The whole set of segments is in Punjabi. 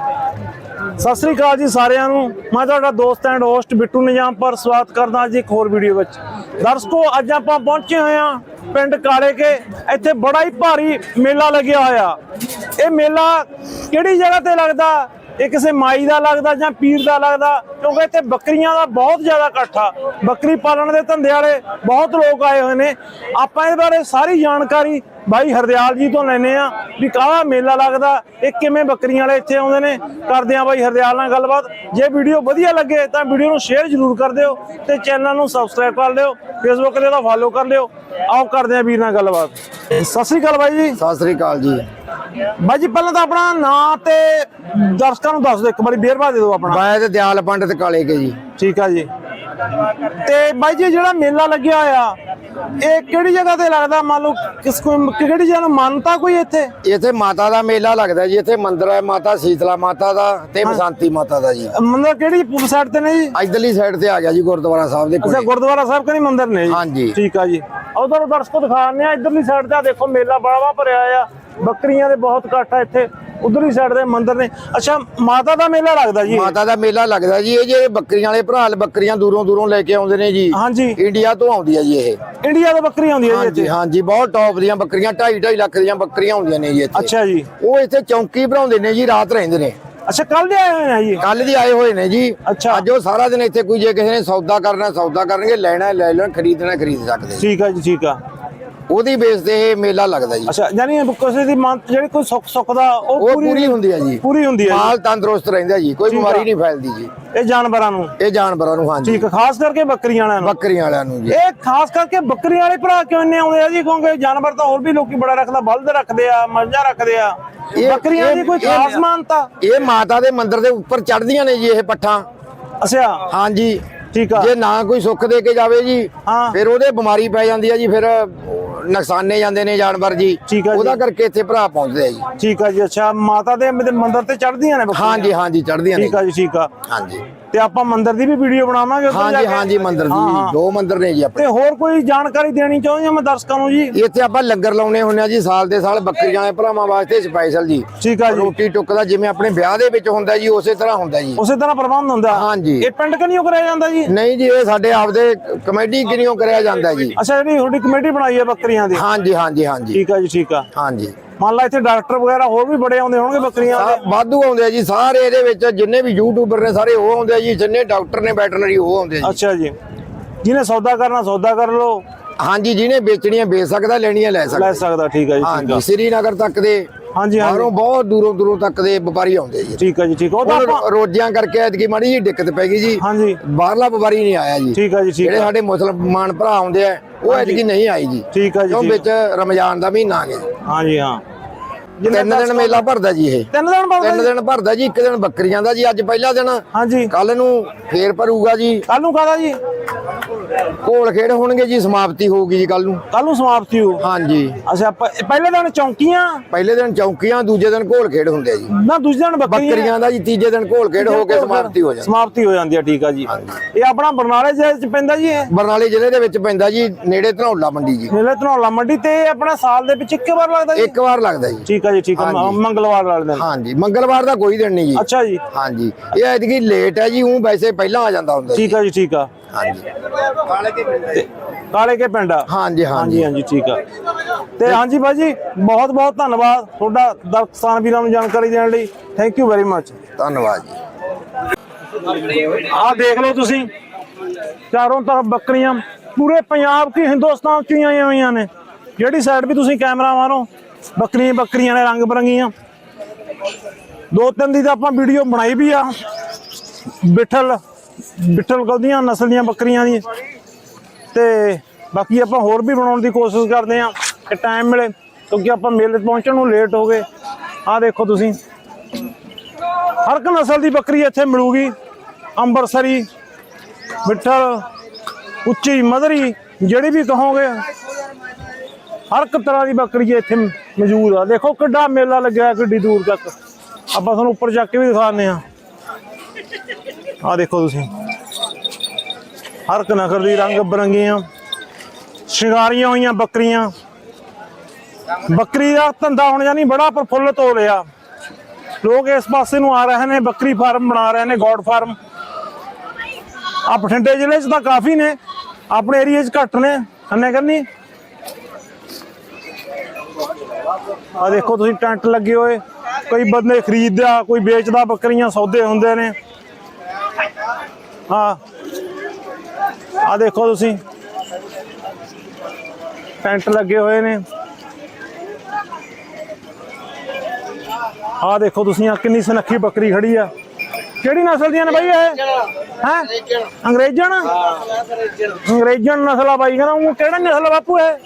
ਸਤਿ ਸ੍ਰੀ ਅਕਾਲ ਜੀ ਸਾਰਿਆਂ ਨੂੰ। ਮੈਂ ਤੁਹਾਡਾ ਦੋਸਤ ਐਂਡ ਹੋਸਟ ਬਿੱਟੂ ਨਿਜਾਮ ਪਰ ਸਵਾਗਤ ਕਰਦਾ ਅੱਜ ਇੱਕ ਹੋਰ ਵੀਡੀਓ ਵਿੱਚ। ਦਰਸ਼ਕੋ, ਅੱਜ ਆਪਾਂ ਪਹੁੰਚੇ ਹੋਏ ਹਾਂ ਪਿੰਡ ਕਾਲੇ ਕੇ। ਇੱਥੇ ਬੜਾ ਹੀ ਭਾਰੀ ਮੇਲਾ ਲੱਗਿਆ ਹੋਇਆ। ਇਹ ਮੇਲਾ ਕਿਹੜੀ ਜਗ੍ਹਾ ਤੇ ਲੱਗਦਾ? ਇਹ ਕਿਸੇ ਮਾਈ ਦਾ ਲੱਗਦਾ ਜਾਂ ਪੀਰ ਦਾ ਲੱਗਦਾ, ਕਿਉਂਕਿ ਇੱਥੇ ਬੱਕਰੀਆਂ ਦਾ ਬਹੁਤ ਜ਼ਿਆਦਾ ਇਕੱਠ ਆ। ਬੱਕਰੀ ਪਾਲਣ ਦੇ ਧੰਦੇ ਵਾਲੇ ਬਹੁਤ ਲੋਕ ਆਏ ਹੋਏ ਨੇ। ਆਪਾਂ ਇਹਦੇ ਬਾਰੇ ਸਾਰੀ ਜਾਣਕਾਰੀ ਬਾਈ ਹਰਦਿਆਲ ਜੀ ਤੋਂ ਲੈਨੇ ਆ ਵੀ ਕਾਹਦਾ ਮੇਲਾ ਲੱਗਦਾ, ਇਹ ਕਿਵੇਂ ਬੱਕਰੀਆਂ ਵਾਲੇ ਇੱਥੇ ਆਉਂਦੇ ਨੇ। ਕਰਦੇ ਆ ਬਾਈ ਹਰਦਿਆਲ ਨਾਲ ਗੱਲਬਾਤ। ਜੇ ਵੀਡੀਓ ਵਧੀਆ ਲੱਗੇ ਤਾਂ ਵੀਡੀਓ ਨੂੰ ਸ਼ੇਅਰ ਜ਼ਰੂਰ ਕਰ ਦਿਓ ਤੇ ਚੈਨਲ ਨੂੰ ਸਬਸਕ੍ਰਾਈਬ ਕਰ ਲਿਓ ਫੇਸਬੁੱਕ ਤੇ ਉਹਦਾ ਫਾਲੋ ਕਰ ਲਿਓ। ਆਓ ਕਰਦੇ ਆ ਵੀਰ ਨਾਲ ਗੱਲਬਾਤ। ਸਤਿ ਸ੍ਰੀ ਅਕਾਲ ਬਾਈ ਜੀ। ਸਤਿ ਸ੍ਰੀ ਅਕਾਲ ਜੀ। ਬਾਈ ਜੀ ਪਹਿਲਾਂ ਤਾਂ ਆਪਣਾ ਨਾਂ ਤੇ ਦਰਸ਼ਕਾਂ ਨੂੰ ਦੱਸ ਦਿਓ ਇੱਕ ਵਾਰੀ ਬੇਰਵਾ ਦੇ ਦਿਓ ਆਪਣਾ। ਮੈਂ ਤੇ ਦਿਆਲ ਪੰਡਤ ਕਾਲੇ ਕੇ ਜੀ। ਠੀਕ ਆ ਜੀ। ਤੇ ਬਾਈ ਜੀ ਜਿਹੜਾ ਮੇਲਾ ਲੱਗਿਆ ਹੋਇਆ ਇਹ ਕਿਹੜੀ ਜਗ੍ਹਾ ਤੇ ਲੱਗਦਾ? ਮੰਨ ਲਓ ਕਿਸ ਕੋਈ ਕਿਹੜੀ ਜਗ੍ਹਾ ਨੂੰ ਮੰਨਤਾ ਕੋਈ ਇੱਥੇ? ਇੱਥੇ ਮਾਤਾ ਦਾ ਮੇਲਾ ਲੱਗਦਾ ਜੀ ਇੱਥੇ ਮੰਦਿਰ ਹੈ ਮਾਤਾ ਸ਼ੀਤਲਾ ਮਾਤਾ ਦਾ ਤੇ ਬਸੰਤੀ ਮਾਤਾ ਦਾ ਜੀ। ਮੰਦਿਰ ਕਿਹੜੀ ਸਾਈਡ ਤੇ ਨੇ ਜੀ? ਇਧਰਲੀ ਸਾਈਡ ਤੇ ਆ ਗਿਆ ਜੀ ਗੁਰਦੁਆਰਾ ਸਾਹਿਬ ਦੇ ਅੱਛਾ ਕੋਲ। ਗੁਰਦੁਆਰਾ ਸਾਹਿਬ ਕਨੀ ਮੰਦਿਰ ਨੇ ਜੀ? ਹਾਂਜੀ। ਠੀਕ ਆ ਜੀ। ਉਧਰ ਦਰਸ਼ਕੋ ਦਿਖਾਉਂਦੇ ਆ ਇਧਰਲੀ ਸਾਈਡ ਤੇ ਆਹ ਦੇਖੋ ਮੇਲਾ ਬੜਾ ਵਾ ਭਰਿਆ ਆ ਬੱਕਰੀਆਂ ਦੇ ਬਹੁਤ ਇਕੱਠ ਆ ਇੱਥੇ ਉਧਰਲੀ ਸਾਈਡ ਦੇ ਮੰਦਿਰ ਨੇ। ਅੱਛਾ ਮਾਤਾ ਦਾ ਮੇਲਾ ਲੱਗਦਾ ਜੀ? ਮਾਤਾ ਦਾ ਮੇਲਾ ਲੱਗਦਾ ਜੀ ਇਹ ਜਿਹੜੇ ਬੱਕਰੀਆਂ ਵਾਲੇ ਭਰਾ ਬੱਕਰੀਆਂ ਦੂਰੋਂ ਦੂਰੋਂ ਲੈ ਕੇ ਆਉਂਦੇ ਨੇ ਜੀ। ਹਾਂਜੀ। ਇੰਡੀਆ ਤੋਂ ਆਉਂਦੀ ਹੈ ਜੀ ਇਹ। ਇੰਡੀਆ ਤੋਂ ਬੱਕਰੀ ਆਉਂਦੀ ਹੈ ਜੀ ਹਾਂਜੀ ਹਾਂਜੀ ਬਹੁਤ ਟੌਪ ਦੀਆਂ ਬੱਕਰੀਆਂ 2.5 2.5 ਲੱਖ ਦੀਆਂ ਬੱਕਰੀਆਂ ਆਉਂਦੀਆਂ ਨੇ ਜੀ ਇੱਥੇ। ਅੱਛਾ ਜੀ। ਉਹ ਇੱਥੇ ਚੌਂਕੀ ਬਣਾਉਂਦੇ ਨੇ ਜੀ ਰਾਤ ਰਹਿੰਦੇ ਨੇ। ਅੱਛਾ ਕੱਲ ਦੇ ਆਏ ਹੋਏ ਆ ਜੀ? ਕੱਲ ਦੀ ਆਏ ਹੋਏ ਨੇ ਜੀ। ਅੱਛਾ। ਅੱਜ ਉਹ ਸਾਰਾ ਦਿਨ ਇੱਥੇ ਕੋਈ ਜੇ ਕਿਸੇ ਨੇ ਸੌਦਾ ਕਰਨਾ ਸੌਦਾ ਕਰਨਗੇ ਲੈਣਾ ਲੈ ਲੈਣ ਖਰੀਦਣਾ ਖਰੀਦ ਸਕਦੇ ਜੀ ਠੀਕ ਆ ਜੀ ਠੀਕ ਆ। ਉਹਦੀ ਬੇਸ ਤੇ ਇਹ ਮੇਲਾ ਲੱਗਦਾ ਜੀ। ਅੱਛਾ ਯਾਨੀ ਕਿਸੇ ਦੀ ਮਨ ਜਿਹੜੀ ਕੋਈ ਸੁੱਖ ਸੁੱਖ ਦਾ ਉਹ ਉਹ ਪੂਰੀ ਹੁੰਦੀ ਹੈ ਜੀ। ਪੂਰੀ ਹੁੰਦੀ ਹੈ ਮਾਲ ਤੰਦਰੁਸਤ ਰਹਿੰਦਾ ਜੀ ਕੋਈ। ਬਿਮਾਰੀ ਨਹੀਂ ਫੈਲਦੀ ਜੀ। ਇਹ ਜਾਨਵਰਾਂ ਨੂੰ। ਇਹ ਜਾਨਵਰਾਂ ਨੂੰ ਹਾਂਜੀ। ਠੀਕ ਖਾਸ ਕਰਕੇ ਬੱਕਰੀਆਂ ਵਾਲਿਆਂ ਨੂੰ। ਬੱਕਰੀਆਂ ਵਾਲਿਆਂ ਨੂੰ ਜੀ। ਇਹ ਖਾਸ ਕਰਕੇ ਬੱਕਰੀਆਂ ਵਾਲੇ ਭਰਾ ਕਿਉਂ ਇੰਨੇ ਆਉਂਦੇ ਆ ਜੀ? ਕਿਉਂਕਿ ਜਾਨਵਰ ਤਾਂ ਹੋਰ ਵੀ ਲੋਕੀ ਬੜਾ ਰੱਖਦਾ ਬਲਦ ਰੱਖਦੇ ਆ ਮੱਝਾਂ ਰੱਖਦੇ ਆ। ਬੱਕਰੀਆਂ ਦੀ ਕੋਈ ਖਾਸ ਮਾਨਤਾ? ਇਹ ਮਾਤਾ ਦੇ ਮੰਦਿਰ ਦੇ ਉੱਪਰ ਚੜਦੀਆਂ ਨੇ ਜੀ ਇਹ ਪੱਠਾਂ। ਅੱਛਾ। ਹਾਂਜੀ। ਠੀਕ ਆ। ਜੇ ਨਾ ਕੋਈ ਸੁੱਖ ਦੇ ਕੇ ਜਾਵੇ ਜੀ ਹਾਂ। ਫਿਰ ਉਹਦੇ ਬਿਮਾਰੀ ਪੈ ਜਾਂਦੀ ਹੈ ਜੀ ਫਿਰ ਨੁਕਸਾਨੇ ਜਾਂਦੇ ਨੇ ਜਾਨਵਰ ਜੀ। ਠੀਕ ਆ ਜੀ। ਉਹਦਾ ਕਰਕੇ ਇੱਥੇ ਭਰਾ ਪਹੁੰਚਦੇ ਆ ਜੀ। ਠੀਕ ਆ ਜੀ ਅੱਛਾ ਮਾਤਾ ਦੇ ਮ- ਮੰਦਿਰ ਤੇ ਚੜਦੀਆਂ ਨੇ ਬੱਕਰੀਆਂ ਹਾਂਜੀ ਹਾਂਜੀ ਚੜਦੀਆਂ ਨੇ ਠੀਕ ਆ ਜੀ ਠੀਕ ਆ। ਹਾਂਜੀ। ਤੇ ਆਪਾਂ ਮੰਦਿਰ ਦੀ ਵੀ ਵੀਡੀਓ ਬਣਾਵਾਂਗੇ ਉੱਧਰ ਜਾ ਹਾਂਜੀ ਕੇ। ਹਾਂਜੀ ਮੰਦਿਰ ਹਾਂ, ਜੀ ਹਾਂ। ਦੋ ਮੰਦਿਰ ਨੇ ਜੀ ਆਪਣੇ। ਤੇ ਹੋਰ ਕੋਈ ਜਾਣਕਾਰੀ ਦੇਣੀ ਚਾਹੁੰਦੇ ਆ ਮੈਂ ਦਰਸ਼ਕਾਂ ਨੂੰ ਜੀ? ਇੱਥੇ ਆਪਾਂ ਲੰਗਰ ਲਾਉਣੇ ਹੁੰਦੇ ਆ ਜੀ ਸਾਲ ਦੇ ਸਾਲ ਬੱਕਰੀਆਂ ਦੇ ਭਰਾਵਾਂ ਵਾਸਤੇ ਸਪੈਸ਼ਲ ਜੀ। ਠੀਕ ਆ ਜੀ। ਰੋਟੀ ਟੁੱਕ ਦਾ ਜਿਵੇਂ ਆਪਣੇ ਵਿਆਹ ਦੇ ਵਿੱਚ ਹੁੰਦਾ ਜੀ ਉਸੇ ਤਰ੍ਹਾਂ ਹੁੰਦਾ ਜੀ। ਉਸੇ ਤਰ੍ਹਾਂ ਪ੍ਰਬੰਧ ਹੁੰਦਾ? ਹਾਂਜੀ। ਇਹ ਪਿੰਡ ਕਨੀਓ ਕਰਿਆ ਜਾਂਦਾ ਜੀ? ਨਹੀਂ? ਜੀ ਇਹ ਸਾਡੇ ਆਪਦੇ ਕਮੇਟੀ ਕਿਰਿਓ ਕਰਿਆ ਜਾਂਦਾ ਜੀ। ਅੱਛਾ ਜਿਹੜੀ ਤੁਹਾਡੀ ਕਮੇਟੀ ਬਣਾਈ ਹੈ ਬੱਕਰੀਆਂ ਦੀ? ਹਾਂਜੀ ਹਾਂਜੀ ਹਾਂਜੀ। ਠੀਕ ਆ ਜੀ ਠੀਕ ਆ। ਹਾਂਜੀ। ਮੰਨ ਲਾ ਇੱਥੇ ਡਾਕਟਰ ਵਗੈਰਾ ਹੋਰ ਵੀ ਬੜੇ ਆਉਂਦੇ ਹੋਣਗੇ ਬੱਕਰੀਆਂ ਦੇ? ਵਾਧੂ ਆਉਂਦੇ ਆ ਜੀ ਸਾਰੇ ਇਹਦੇ ਵਿੱਚ ਜਿੰਨੇ ਵੀ ਯੂਟਿਊਬਰ ਨੇ ਸਾਰੇ ਉਹ ਆਉਂਦੇ ਆ ਜੀ ਜਿੰਨੇ ਡਾਕਟਰ ਨੇ ਵੈਟਰਨਰੀ ਉਹ ਆਉਂਦੇ ਆ ਜੀ। ਅੱਛਾ ਜੀ। ਜਿਹਨੇ ਸੌਦਾ ਕਰਨਾ ਸੌਦਾ ਕਰ ਲਓ। ਹਾਂਜੀ ਜਿਹਨੇ ਵੇਚਣੀਆਂ ਵੇਚ ਸਕਦਾ ਲੈਣੀਆਂ ਲੈ ਲੈ ਸਕਦਾ। ਸਕਦਾ ਠੀਕ ਆ ਜੀ ਹਾਂਜੀ ਸ੍ਰੀਨਗਰ ਤੱਕ ਦੇ ਹਾਂਜੀ ਹਾਂਜੀ। ਬਾਹਰੋਂ ਬਹੁਤ ਦੂਰੋਂ ਦੂਰੋਂ ਤੱਕ ਦੇ ਵਪਾਰੀ ਆਉਂਦੇ ਜੀ। ਠੀਕ ਆ ਜੀ ਠੀਕ ਉਹ ਤਾਂ ਹੁਣ ਆਪਾਂ ਰੋਜਿਆਂ ਕਰਕੇ ਐਤਕੀ ਮਾੜੀ ਜੀ ਦਿੱਕਤ ਪੈ ਗਈ ਜੀ। ਹਾਂਜੀ। ਬਾਹਰਲਾ ਵਪਾਰੀ ਨਹੀਂ ਆਇਆ ਜੀ। ਠੀਕ ਆ ਜੀ ਠੀਕ ਜਿਹੜੇ ਸਾਡੇ ਮੁਸਲਮਾਨ ਭਰਾ ਆਉਂਦੇ ਆ ਉਹ ਐਤਕੀ ਨਹੀਂ ਆਈ ਜੀ। ਠੀਕ ਆ ਜੀ ਕਿਉਂ ਠੀਕ ਵਿੱਚ ਰਮਜ਼ਾਨ ਦਾ ਮਹੀਨਾ ਆ ਗਿਆ। ਜੀ। ਹਾਂਜੀ ਹਾਂ। ਤਿੰਨ ਦਿਨ ਮੇਲਾ ਭਰਦਾ ਜੀ ਇਹ। ਤਿੰਨ ਦਿਨ ਬਾਅਦ ਤਿੰਨ ਦਿਨ ਭਰਦਾ ਜੀ ਇੱਕ ਦਿਨ ਬੱਕਰੀਆਂ ਦਾ ਜੀ ਅੱਜ ਪਹਿਲਾ ਦਿਨ। ਹਾਂਜੀ। ਕੱਲ ਨੂੰ ਫੇਰ ਭਰੂਗਾ ਜੀ। ਕੱਲ ਨੂੰ ਕਾਦਾ ਜੀ। ਘੋਲ ਖੇਡ ਹੋਣਗੇ ਜੀ ਸਮਾਪਤੀ ਹੋਊਗੀ ਜੀ ਕੱਲ ਨੂੰ। ਕੱਲ ਨੂੰ ਸਮਾਪਤੀ ਹੋ। ਹਾਂਜੀ। ਅੱਛਾ ਪਹਿਲੇ ਦਿਨ ਚੌਂਕੀਆਂ? ਪਹਿਲੇ ਦਿਨ ਚੌਂਕੀਆਂ ਦੂਜੇ ਦਿਨ ਘੋਲ ਖੇਡ ਹੁੰਦੇ ਆ ਜੀ। ਨਾ ਦੂਜੇ ਦਿਨ ਬੱਕਰੀਆਂ। ਦਾ ਜੀ ਤੀਜੇ ਦਿਨ ਘੋਲ ਖੇਡ ਹੋ ਕੇ ਸਮਾਪਤੀ ਹੋ ਜਾਂਦੀ। ਸਮਾਪਤੀ ਹੋ ਜਾਂਦੀ ਹੈ ਠੀਕ ਆ ਜੀ। ਇਹ ਆਪਣਾ ਬਰਨਾਲੇ ਜ਼ਿਲ੍ਹੇ ਚ ਪੈਂਦਾ ਜੀ ਇਹ? ਬਰਨਾਲੇ ਜ਼ਿਲ੍ਹੇ ਦੇ ਵਿੱਚ ਪੈਂਦਾ ਜੀ ਨੇੜੇ ਧਨੌਲਾ ਮੰਡੀ ਜੀ। ਮੇਲੇ ਧਨੌਲਾ ਮੰਡੀ ਤੇ ਆਪਣਾ ਸਾਲ ਦੇ ਵਿੱਚ ਇੱਕ ਵਾਰ ਲੱਗਦਾ ਜੀ? ਇੱਕ ਵਾਰ ਲੱਗਦਾ ਜੀ। ਠੀਕ ਆ ਜੀ ਠੀਕ ਆ ਮ- ਮੰਗਲਵਾਰ ਵਾਲੇ ਦਿਨ। ਹਾਂਜੀ ਮੰਗਲਵਾਰ ਦਾ ਕੋਈ ਦਿਨ ਨਹੀਂ ਜੀ। ਅੱਛਾ ਜੀ। ਹਾਂਜੀ ਇਹ ਐਤਕੀ ਲੇਟ ਹੈ ਜੀ ਉਹ ਵੈਸੇ ਪਹਿਲਾਂ ਆ ਜਾਂਦਾ ਹੁੰਦਾ ਜੀ। ਠੀਕ ਆ ਜੀ ਠੀਕ ਆ। ਹਾਂਜੀ। ਤੇ ਕਾਲੇ ਕੇ ਪਿੰਡ ਆ। ਹਾਂਜੀ ਹਾਂਜੀ। ਹਾਂਜੀ ਹਾਂਜੀ ਠੀਕ ਆ। ਤੇ ਹਾਂਜੀ ਬਾਜੀ ਬਹੁਤ ਬਹੁਤ ਧੰਨਵਾਦ ਤੁਹਾਡਾ ਦਰਸ਼ਕਾਂ ਵੀਰਾਂ ਨੂੰ ਜਾਣਕਾਰੀ ਦੇਣ ਲਈ। ਥੈਂਕ ਯੂ ਵੈਰੀ ਮੱਚ ਧੰਨਵਾਦ ਜੀ। ਆਹ ਦੇਖ ਲਓ ਤੁਸੀਂ। ਚਾਰੋਂ ਤਰਫ ਬੱਕਰੀਆਂ। ਪੂਰੇ ਪੰਜਾਬ ਕੀ ਹਿੰਦੁਸਤਾਨ ਚ ਹੀ ਆਈਆਂ ਹੋਈਆਂ ਨੇ। ਜਿਹੜੀ ਸਾਈਡ ਵੀ ਤੁਸੀਂ ਕੈਮਰਾ ਮਾਰੋ ਬੱਕਰੀਆਂ ਬੱਕਰੀਆਂ ਨੇ, ਰੰਗ ਬਰੰਗੀਆਂ। ਦੋ ਤਿੰਨ ਦੀ ਤਾਂ ਆਪਾਂ ਵੀਡੀਓ ਬਣਾਈ ਵੀ ਆ। ਬਿੱਠਲ ਬਿੱਠਲ ਗਲਦੀਆਂ, ਨਸਲ ਦੀਆਂ ਬੱਕਰੀਆਂ ਦੀ। ਤੇ ਬਾਕੀ ਆਪਾਂ ਹੋਰ ਵੀ ਬਣਾਉਣ ਦੀ ਕੋਸ਼ਿਸ਼ ਕਰਦੇ ਆ ਕਿ ਟਾਈਮ ਮਿਲੇ, ਕਿਉਂਕਿ ਆਪਾਂ ਮੇਲੇ ਪਹੁੰਚਣ ਨੂੰ ਲੇਟ ਹੋ ਗਏ। ਆਹ ਦੇਖੋ ਤੁਸੀਂ। ਹਰ ਇੱਕ ਨਸਲ ਦੀ ਬੱਕਰੀ ਇੱਥੇ ਮਿਲੂਗੀ। ਅੰਬਰਸਰੀ ਮਿੱਠਲ ਉੱਚੀ ਮਧਰੀ, ਜਿਹੜੀ ਵੀ ਕਹੋਗੇ। ਹਰ ਇੱਕ ਤਰ੍ਹਾਂ ਦੀ ਬੱਕਰੀ ਇੱਥੇ ਮੌਜੂਦ ਆ। ਦੇਖੋ ਕਿੱਡਾ ਮੇਲਾ ਲੱਗਿਆ ਹੈ, ਕਿੱਡੀ ਦੂਰ ਤੱਕ। ਆਪਾਂ ਤੁਹਾਨੂੰ ਉੱਪਰ ਜਾ ਕੇ ਵੀ ਦਿਖਾਉਂਦੇ ਆ ਆ ਦੇਖੋ ਤੁਸੀਂ। ਹਰ ਇੱਕ ਨਸਲ ਦੀ ਰੰਗ ਬਰੰਗੀਆਂ ਸ਼ਿੰਗਾਰੀਆਂ ਹੋਈਆਂ ਬੱਕਰੀਆਂ। ਬੱਕਰੀ ਦਾ ਧੰਦਾ ਹੁਣ ਜਾਨੀ ਬੜਾ ਪ੍ਰਫੁੱਲਤ ਹੋ ਰਿਹਾ। ਲੋਕ ਇਸ ਪਾਸੇ ਨੂੰ ਆ ਰਹੇ ਨੇ ਬੱਕਰੀ ਫਾਰਮ ਬਣਾ ਰਹੇ ਨੇ ਗੋਡ ਫਾਰਮ। ਆ ਬਠਿੰਡੇ ਜ਼ਿਲ੍ਹੇ 'ਚ ਤਾਂ ਕਾਫੀ ਨੇ। ਆਪਣੇ ਏਰੀਆ 'ਚ ਘੱਟ ਨੇ। ਅੰਨੇ ਕਰਨੀ ਆ ਦੇਖੋ ਤੁਸੀਂ ਟੈਂਟ ਲੱਗੇ ਹੋਏ। ਕੋਈ ਬੰਦੇ ਖਰੀਦਦਾ ਕੋਈ ਵੇਚਦਾ, ਬੱਕਰੀਆਂ ਸੌਦੇ ਹੁੰਦੇ ਨੇ। ਹਾਂ। ਆ ਦੇਖੋ ਤੁਸੀਂ। ਟੈਂਟ ਲੱਗੇ ਹੋਏ ਨੇ। ਆ ਦੇਖੋ ਤੁਸੀਂ ਆ ਕਿੰਨੀ ਸੁਨੱਖੀ ਬੱਕਰੀ ਖੜੀ ਆ। ਕਿਹੜੀ ਨਸਲ ਦੀਆਂ ਨੇ ਬਾਈ ਇਹ? ਹੈ? ਅੰਗਰੇਜ਼ਣ ਅੰਗਰੇਜ਼ਣ ਨਸਲ ਆ ਬਾਈ, ਕਹਿੰਦਾ ਉਹ ਕਿਹੜਾ ਨਸਲ ਬਾਪੂ ਹੈ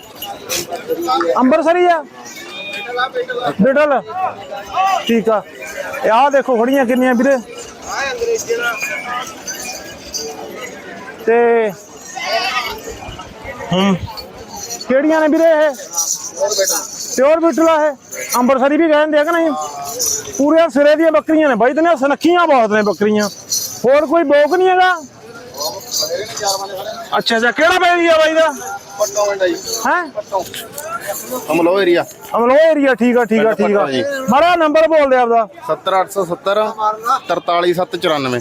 ਅੰਬਰਸਰੀ ਆ? ਬਿਡਲ ਠੀਕ ਆ। ਇਹ ਆ ਦੇਖੋ ਖੜੀਆਂ ਕਿੰਨੀਆਂ ਵੀਰੇ। ਤੇ ਹੂੰ। ਕਿਹੜੀਆਂ ਨੇ ਵੀਰੇ ਇਹ? ਪਿਓਰ ਬਿਟਲਾ ਹੈ ਅੰਬਰਸਰੀ ਵੀ ਕਹਿੰਦੇ ਆ ਕਿ ਨਹੀਂ? ਪੂਰੇ ਸਿਰੇ ਦੀਆਂ ਬੱਕਰੀਆਂ ਨੇ ਬਾਈ ਤੇ ਨੇ ਸੁਨੱਖੀਆਂ ਬਹੁਤ ਨੇ ਬੱਕਰੀਆਂ। ਹੋਰ ਕੋਈ ਬੋਕ ਨਹੀਂ ਹੈਗਾ? ਅੱਛਾ ਅੱਛਾ ਕਿਹੜਾ ਪੈ ਗਿਆ ਬਾਈ ਦਾ? ਪੱਟੋ ਮਿੰਟ ਜੀ। ਹੈ? ਅਮਲੋ ਏਰੀਆ ਅਮਲੋ ਏਰੀਆ ਠੀਕ ਆ ਠੀਕ ਆ ਠੀਕ ਆ। ਮਾੜਾ ਨੰਬਰ ਬੋਲ ਦੇ ਆਪਦਾ। 70870 43794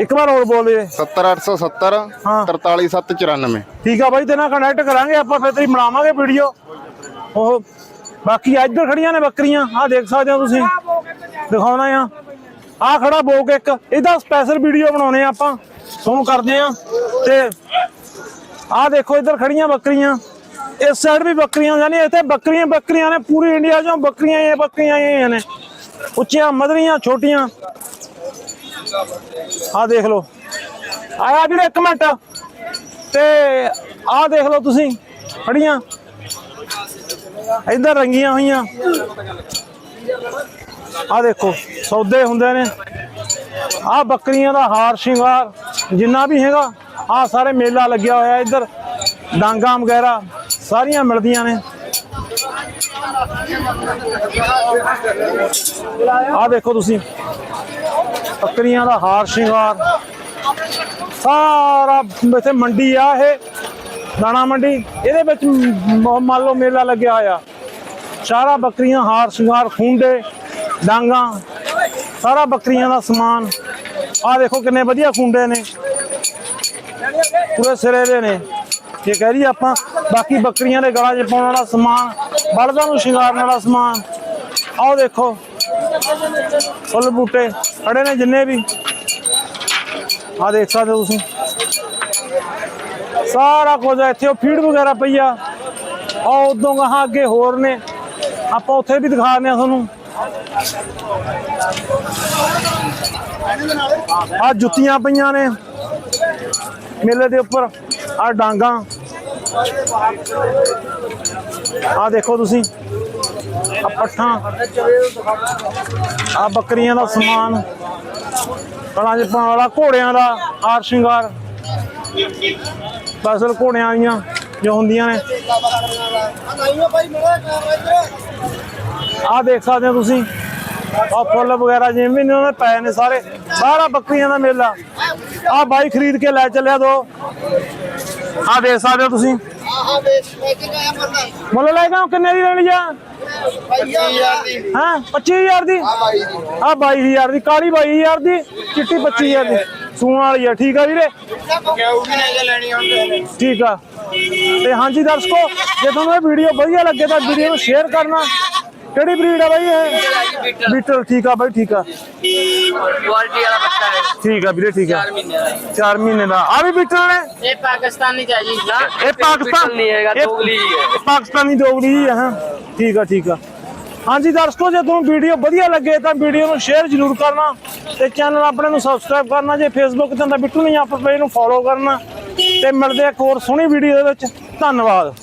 ਇੱਕ ਵਾਰ ਹੋਰ ਬੋਲ ਦੇ। 70870 ਹਾਂ। 43794 ਠੀਕ ਆ ਬਾਈ ਤੇ ਨਾਲ ਕਨੈਕਟ ਕਰਾਂਗੇ ਆਪਾਂ ਫਿਰ ਤੇਰੀ ਬਣਾਵਾਂਗੇ ਵੀਡੀਓ ਉਹ ਬਾਕੀ ਇੱਧਰ ਖੜੀਆਂ ਨੇ ਬੱਕਰੀਆਂ ਆਹ ਦੇਖ ਸਕਦੇ ਹੋ ਤੁਸੀਂ। ਦਿਖਾਉਣਾ ਆ। ਆਹ ਖੜਾ ਬੋਕ ਇੱਕ। ਇਹਦਾ ਸਪੈਸ਼ਲ ਵੀਡੀਓ ਬਣਾਉਣੇ ਆ ਆਪਾਂ। ਤੁਹਾਨੂੰ ਕਰਦੇ ਆ। ਤੇ ਆਹ ਦੇਖੋ ਇੱਧਰ ਖੜੀਆਂ ਬੱਕਰੀਆਂ। ਇਸ ਸਾਈਡ ਵੀ ਬੱਕਰੀਆਂ ਯਾਨੀ ਇੱਥੇ ਬੱਕਰੀਆਂ ਬੱਕਰੀਆਂ ਨੇ, ਪੂਰੀ ਇੰਡੀਆ 'ਚੋਂ ਬੱਕਰੀਆਂ ਹੀ ਬੱਕਰੀਆਂ ਹੀ ਨੇ। ਉੱਚੀਆਂ, ਮਧਰੀਆਂ, ਛੋਟੀਆਂ। ਆਹ ਦੇਖ ਲਓ। ਆਇਆ ਵੀਰੇ ਇੱਕ ਮਿੰਟ। ਤੇ ਆਹ ਦੇਖ ਲਓ ਤੁਸੀਂ, ਖੜੀਆਂ। ਇੱਧਰ ਰੰਗੀਆਂ ਹੋਈਆਂ। ਆਹ ਦੇਖੋ, ਸੌਦੇ ਹੁੰਦੇ ਨੇ। ਆਹ ਬੱਕਰੀਆਂ ਦਾ ਹਾਰ, ਸ਼ਿੰਗਾਰ, ਜਿੰਨਾ ਵੀ ਹੈਗਾ, ਆਹ ਸਾਰੇ ਮੇਲਾ ਲੱਗਿਆ ਹੋਇਆ ਇੱਧਰ। ਡਾਂਗਾ ਵਗੈਰਾ। ਸਾਰੀਆਂ ਮਿਲਦੀਆਂ ਨੇ। ਆਹ ਦੇਖੋ ਤੁਸੀਂ। ਬੱਕਰੀਆਂ ਦਾ ਹਾਰ ਸ਼ਿੰਗਾਰ। ਸਾਰਾ ਇੱਥੇ ਮੰਡੀ ਆ ਇਹ। ਦਾਣਾ ਮੰਡੀ। ਇਹਦੇ ਵਿੱਚ ਮੰਨ ਲਓ ਮੇਲਾ ਲੱਗਿਆ ਹੋਇਆ। ਸਾਰਾ ਬੱਕਰੀਆਂ ਹਾਰ ਸ਼ਿੰਗਾਰ, ਖੁੰਡੇ, ਡਾਂਗਾ। ਸਾਰਾ ਬੱਕਰੀਆਂ ਦਾ ਸਮਾਨ। ਆ ਦੇਖੋ ਕਿੰਨੇ ਵਧੀਆ ਖੁੰਡੇ ਨੇ। ਪੂਰੇ ਸਿਰੇ ਦੇ ਨੇ। ਇਹ ਕਹਿ ਰਹੀ ਆਪਾਂ ਬਾਕੀ ਬੱਕਰੀਆਂ ਦੇ ਗਲਾਂ 'ਚ ਪਾਉਣ ਵਾਲਾ ਸਮਾਨ, ਬਲਦਾਂ ਨੂੰ ਸ਼ਿੰਗਾਰਨ ਵਾਲਾ ਸਮਾਨ। ਆਓ ਦੇਖੋ, ਫੁੱਲ ਬੂਟੇ, ਖੜੇ ਨੇ ਜਿੰਨੇ ਵੀ। ਆ ਦੇਖ ਸਕਦੇ ਹੋ ਤੁਸੀਂ। ਸਾਰਾ ਕੁਝ ਇੱਥੇ, ਉਹ ਫੀਡ ਵਗੈਰਾ ਪਈ ਆ। ਆ ਉਦੋਂ ਗਾਹਾਂ ਅੱਗੇ ਹੋਰ ਨੇ। ਆਪਾਂ ਉੱਥੇ ਵੀ ਦਿਖਾਉਂਦੇ ਆ ਤੁਹਾਨੂੰ। ਆ ਜੁੱਤੀਆਂ ਪਈਆਂ ਨੇ। ਮੇਲੇ ਦੇ ਉੱਪਰ ਆ ਡਾਂਗਾ। ਆ ਦੇਖੋ ਤੁਸੀਂ। ਆ ਪੱਠਾਂ। ਆ ਬੱਕਰੀਆਂ ਦਾ ਸਮਾਨ। ਗਲਾਂ 'ਚ ਪਾਉਣ ਵਾਲਾ ਘੋੜਿਆਂ ਦਾ ਆਰ ਸ਼ਿੰਗਾਰ। ਫਸਲ ਘੋੜਿਆਂ ਦੀਆਂ ਜੋ ਹੁੰਦੀਆਂ ਨੇ। ਆਹ ਦੇਖ ਸਕਦੇ ਹੋ ਤੁਸੀਂ। ਆ ਫੁੱਲ ਵਗੈਰਾ ਜਿਵੇਂ ਵੀ ਨੇ ਉਹਨੇ ਪਏ ਨੇ ਸਾਰੇ। ਸਾਰਾ ਬੱਕਰੀਆਂ ਦਾ ਮੇਲਾ। ਆ ਬਾਈ ਖਰੀਦ ਕੇ ਲੈ ਚੱਲਿਆ ਦੋ। ਆ ਦੇਖ ਸਕਦੇ ਹੋ ਤੁਸੀਂ। ਮੁੱਲ ਲੈ ਕੇ ਆਓ, ਕਿੰਨੇ ਦੀ ਲੈਣੀ ਆ? ਹਾਂ 25000 ਦੀ? ਆ 22000 ਦੀ ਕਾਲੀ 22000 ਦੀ ਚਿੱਟੀ 25000 ਦੀ। ਸੂਣ ਵਾਲੀ ਆ ਠੀਕ ਆ ਵੀਰੇ? ਠੀਕ ਆ। ਤੇ ਹਾਂਜੀ ਦਰਸ਼ਕੋ ਜੇ ਤੁਹਾਨੂੰ ਇਹ ਵੀਡੀਓ ਵਧੀਆ ਲੱਗੇ ਤਾਂ ਵੀਡੀਓ ਨੂੰ ਸ਼ੇਅਰ ਕਰਨਾ। ਕਿਹੜੀ ਬਰੀਡ ਆ ਬਾਈ ਇਹ? ਬੀਟਲ। ਠੀਕ ਆ ਬਾਈ ਠੀਕ ਆ। ਕੁਆਲਿਟੀ ਵਾਲਾ ਬੱਚਾ ਹੈ। ਠੀਕ ਆ ਵੀਰੇ ਠੀਕ ਆ। 4 ਮਹੀਨੇ ਦਾ 4 ਮਹੀਨੇ ਦਾ। ਆ ਵੀ ਬੀਟਲ ਨੇ? ਇਹ ਪਾਕਿਸਤਾਨੀ ਚ ਨਾ ਇਹ ਪਾਕਿਸਤਾਨ ਨਹੀਂ ਹੈਗਾ ਦੋਗਲੀ ਹੈ। ਪਾਕਿਸਤਾਨੀ ਦੋਗਲੀ ਹੀ ਹੈ ਹਾਂ। ਠੀਕ ਆ ਠੀਕ ਆ। ਹਾਂਜੀ ਦਰਸ਼ਕੋ ਜੇ ਤੁਹਾਨੂੰ ਵੀਡੀਓ ਵਧੀਆ ਲੱਗੇ ਤਾਂ ਵੀਡੀਓ ਨੂੰ ਸ਼ੇਅਰ ਜ਼ਰੂਰ ਕਰਨਾ ਤੇ ਚੈਨਲ ਆਪਣੇ ਨੂੰ ਸਬਸਕ੍ਰਾਈਬ ਕਰਨਾ। ਜੇ ਫੇਸਬੁੱਕ ਤੇ ਤਾਂ ਬਿੱਟੂ ਨਹੀਂ ਆਪਸ ਵਿੱਚ ਨੂੰ ਫੋਲੋ ਕਰਨਾ। ਤੇ ਮਿਲਦੇ ਆ ਇੱਕ ਹੋਰ ਸੋਹਣੀ ਵੀਡੀਓ ਦੇ ਵਿੱਚ। ਧੰਨਵਾਦ।